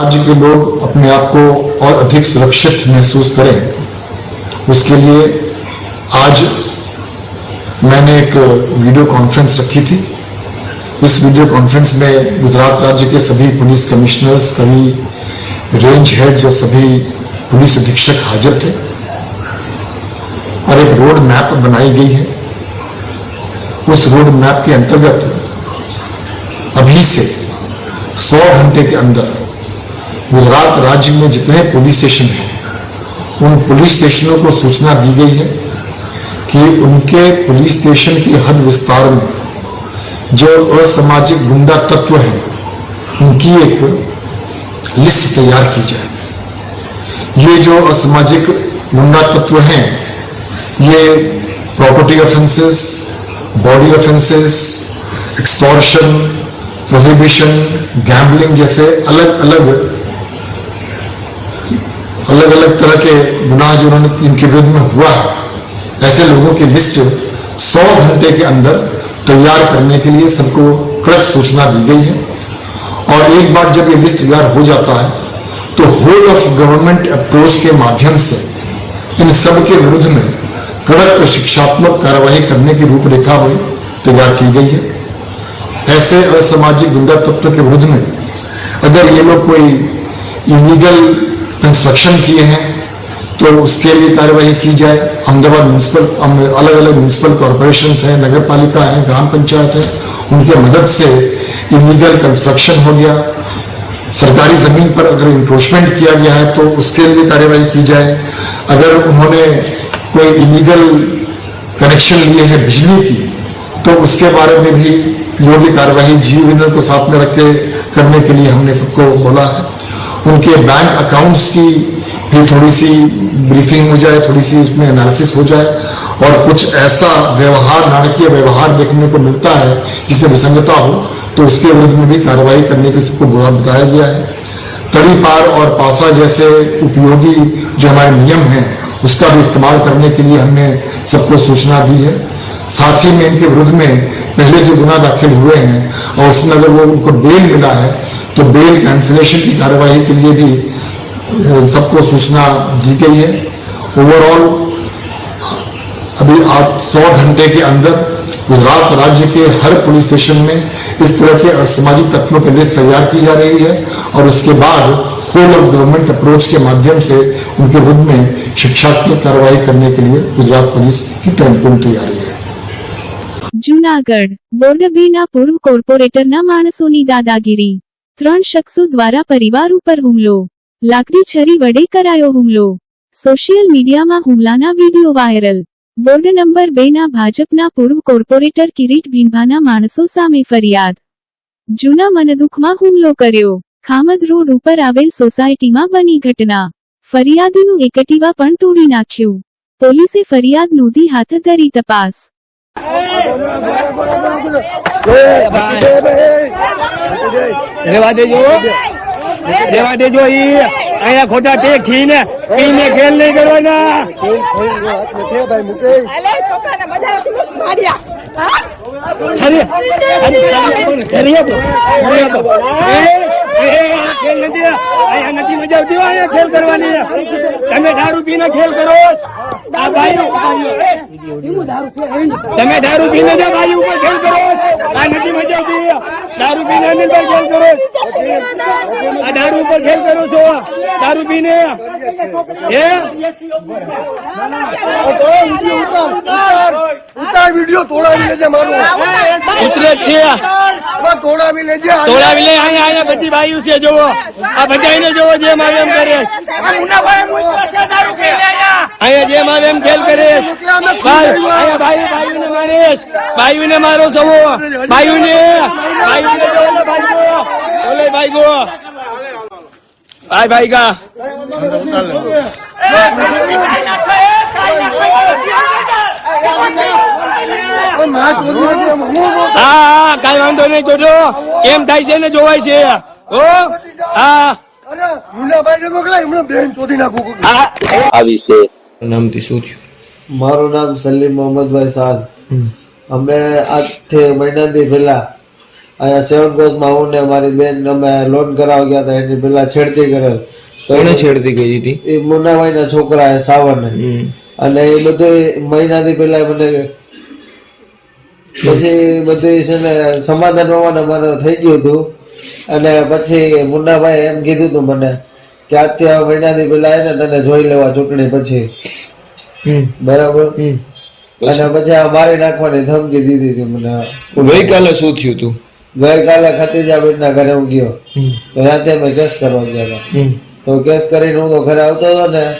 राज्य के लोग अपने आप को और अधिक सुरक्षित महसूस करें। उसके लिए आज मैंने एक वीडियो कॉन्फ्रेंस रखी थी। इस वीडियो कॉन्फ्रेंस में गुजरात राज्य के सभी पुलिस कमिश्नर्स सभी रेंज हेड्स और सभी पुलिस अधीक्षक हाजिर थे और एक रोड मैप बनाई गई है। उस रोड मैप के अंतर्गत अभी से 100 घंटे के अंदर गुजरात राज्य में जितने पुलिस स्टेशन हैं, उन पुलिस स्टेशनों को सूचना दी गई है कि उनके पुलिस स्टेशन की हद विस्तार में जो असामाजिक गुंडा तत्व हैं, उनकी एक लिस्ट तैयार की जाए। ये जो असामाजिक गुंडा तत्व हैं, ये property offences body offences extortion prohibition gambling जैसे अलग अलग अलग अलग तरह के गुनाह जो उन्होंने इनके विरुद्ध में हुआ है, ऐसे लोगों की लिस्ट सौ घंटे के अंदर तैयार करने के लिए सबको कड़क सूचना दी गई है। और एक बार जब ये लिस्ट तैयार हो जाता है तो होल ऑफ़ गवर्नमेंट अप्रोच के माध्यम से इन सब के विरुद्ध में कड़क शिक्षात्मक कार्रवाई करने की रूपरेखा भी तैयार की गई है। ऐसे असामाजिक गुंडा तत्व के विरुद्ध में अगर ये लोग कोई इलीगल कंस्ट्रक्शन किए हैं तो उसके लिए कार्यवाही की जाए। अहमदाबाद म्यूनसिपल अलग अलग म्यूनसिपल कॉरपोरेशन हैं नगर पालिका है, ग्राम पंचायत है, उनके मदद से इलीगल कंस्ट्रक्शन हो गया। सरकारी ज़मीन पर अगर इंक्रोचमेंट किया गया है तो उसके लिए कार्यवाही की जाए। अगर उन्होंने कोई इलीगल कनेक्शन लिए है बिजली की तो उसके बारे में भी जो भी कार्यवाही जीव को साथ में रख के करने के लिए हमने सबको बोला है। उनके बैंक अकाउंट्स की भी थोड़ी सी ब्रीफिंग हो जाए थोड़ी सी उसमें एनालिसिस हो जाए और कुछ ऐसा व्यवहार, नाटकीय व्यवहार देखने को मिलता है जिसमें विसंगता हो तो उसके विरुद्ध में भी कार्रवाई करने के सबको बताया गया है। तड़ी पार और पासा जैसे उपयोगी जो हमारे नियम हैं, उसका भी इस्तेमाल करने के लिए हमने सबको सूचना दी है। साथ ही में इनके विरुद्ध में पहले जो गुना दाखिल हुए हैं और उसमें अगर वो उनको बेल मिला है तो बेल कैंसिलेशन की कार्यवाही के लिए भी अ, सबको सूचना दी गई है ओवरऑल अभी आप सौ घंटे के अंदर गुजरात राज्य के हर पुलिस स्टेशन में इस तरह के असामाजिक तत्वों की लिस्ट तैयार की जा रही है और उसके बाद होल ऑफ गवर्नमेंट अप्रोच के माध्यम से उनके विरुद्ध में शिक्षात्मक कार्रवाई करने के लिए गुजरात पुलिस की पूर्ण तैयारी है જૂનાગઢ બોરડબીના પૂર્વ કોર્પોરેટરના માણસોની દાદાગીરી ત્રણ શખ્સો દ્વારા પરિવાર ઉપર હુમલો. લાકડી છરી વડે કરાયો હુમલો. સોશિયલ મીડિયામાં હુમલાના વીડિયો વાયરલ. બોર્ડ નંબર બે ના ભાજપના પૂર્વ કોર્પોરેટર કિરીટ ભીંભાના માણસો સામે ફરિયાદ. જૂના મનદુખમાં હુમલો કર્યો. ખામદ રોડ ઉપર આવેલ સોસાયટીમાં બની ઘટના. ફરિયાદીનું એકટીવા પણ તોડી નાખ્યું. પોલીસે ફરિયાદ નોંધી હાથ ધરી તપાસ. રેવા દેજો. રેવા દેજો ઈ. અહીંયા ખોટા ટેક ખેલ નહીં આપો. એ એ આ ખેલ નથી. મજા આવતી અહીંયા ખેલ કરવાની. તમે દારૂ પીને ખેલ કરો. તમે દારૂ પીને જે ભાઈ ઉપર ખેલ કરો. આ નથી મજા આવતી. દારૂ પીને પર ખેલ કરો. દારૂ ઉપર ખેલ કરો છો દારૂ પીને. ઉતાર વીડિયો તોડાવી લેજે મારું ઉતરે છે તોડાવી લેજે તોડાવી લે, અહીંયા અહીંયા બધી ભાઈઓ છે જોવો આ બધાને જોવો જેમ આવે એમ કરે. અહીંયા જેમ આવે એમ ખેલ કરે ભાઈ ભાઈ બાયુ બાયુને મારે સવો બાયુને બાયુને જો ઓલે ભાઈ ગો ઓલે ભાઈ ગો ભાઈ ભાઈ ગા હા કઈ વાંધો નહીં જોજો. કેમ થાય છે ને જોવાય છે. ઓ હા. આવી શું થયું? મારું નામ સલીમ મોહમ્મદભાઈ સાદ અમે આજથી મહિનાથી પહેલા અહીંયા સેવન કોર્સમાં હું ને મારી બેન અમે લોન કરાવવા ગયા હતા એની પેલા છેડતી કરેલ. તો એને છેડતી કરી હતી? એ મુન્નાભાઈ ના છોકરા એ સાવરને અને એ બધું મહિનાથી પેલા મને પછી બધું છે ને સમાધાન પ્રમાણે મારે થઈ ગયું હતું. અને પછી મુન્નાભાઈ એમ કીધું હતું મને કે આજથી આ મહિનાથી પેલા એને તને જોઈ લેવા ચૂંટણી પછી. બરાબર. અને પછી આ મારી નાખવાની ધમકી દીધી હતી મને. ગઈકાલે શું થયું તું? ગઈકાલે ખતીજાબેન ના ઘરે હું ગયો. હમ. તો ત્યાંથી અમે કેસ કરવા ગયા હતા. તો કેસ કરીને હું તો ઘરે આવતો હતો ને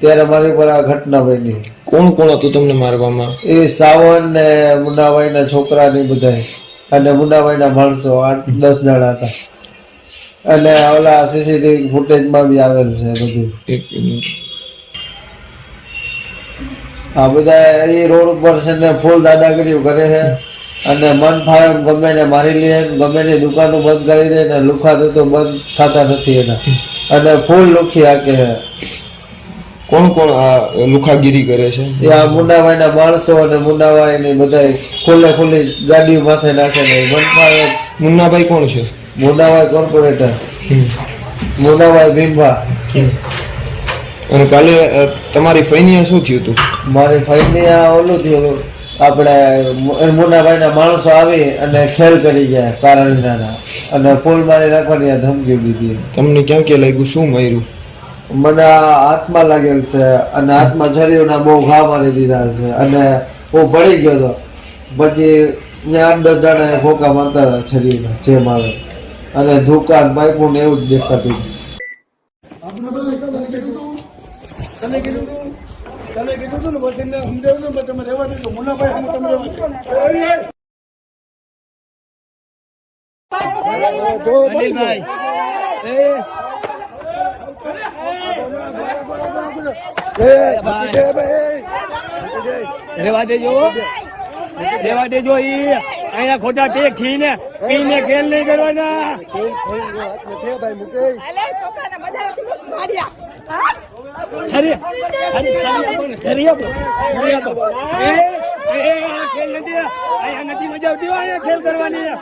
ત્યારે મારી પર આ ઘટના બની. કોણ કોણ હતું તમને મારવામાં? એ સાવન ને મુન્નાભાઈ ના છોકરા ને બધા અને મુન્નાભાઈ ના માણસો આઠ દસ જણા હતા. અને ઓલા સીસીટીવી ફૂટેજમાં બી આવેલ છે બધું. એક મિનિટ. આ બધા એ રોડ ઉપર છે ને ફૂલ દાદાગીરી કરે છે. અને મન ફાવે એમ ગમે ને મારી લે ગમે ને દુકાનો બંધ કરી દે ને લુખા તો બંધ થતા નથી એના. અને ફૂલ લુખી આકે છે. કોણ કોણ આ લુખાગીરી કરે છે? એ આ મુન્નાભાઈના માણસો અને મુન્નાભાઈ ની બધા ખુલ્લે ખુલ્લી ગાડીઓ માથે નાખે ને મન ફાવે મુન્નાભાઈ કોણ છે? મુન્નાભાઈ કોર્પોરેટર. મુન્નાભાઈ ભીમભા. અને કાલે તમારી ફૈનિયા શું થયું હતું? મારી ફૈનિયા ઓલું થયું આપણે મુ- મુન્નાભાઈ ના માણસો આવી અને ખેલ કરી ગયા કારણીના અને પોલ મારી નાખવાની ધમકી દીધી. તમને ક્યાં ક્યાં લાગ્યું? શું માર્યું? મને હાથમાં લાગેલ છે અને હાથમાં છરીઓના બહુ ઘા મારી દીધા છે. અને હું પડી ગયો હતો. પછી ત્યાં આઠ દસ જણા ફોકા મારતા હતા શરીરમાં જેમ આવે. અને ધુકાન પાઇપો ને એવું જ દેખાતું હતું. તમે કીધું તું? તમે કીધું તું ને પછી સમજાવ્યું ને, તમે રહેવા દીધું. મુનાભાઈ સામે તમે રેવા દેજો. રેવા દેજો ઈ. અહીંયા ખોટા ટેક થઈને પીને ખેલ નહીં કરવાના? છરી છરી આપો આપો. ખેલ નથી. અહીંયા નથી મજા આવતી અહીંયા ખેલ કરવાની.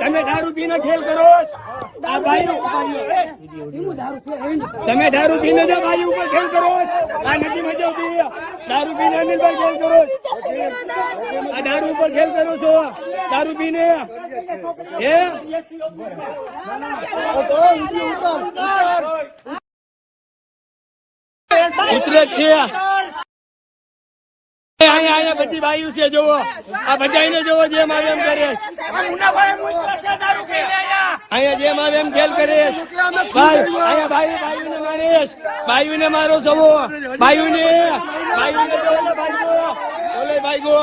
તમે દારૂ પીને ખેલ કરો. તમે દારૂ પીને જો ભાઈ ઉપર ખેલ કરો. આ નથી મજા આવતી. દારૂ પીને અનિલભાઈ ખેલ કરો. આ દારૂ ઉપર ખેલ કરો છો. દારૂ પીને. એ ઉતરે છે. અહીંયા અહીંયા બધી ભાઈઓ છે જોવો આ બધાને જોવો જેમ આવે એમ કરે અહીંયા જેમ આવે એમ ખેલ કરે ભાઈઓને મારો સવો ભાઈઓને ભાઈઓને ભાઈ ગો ભાઈ ગો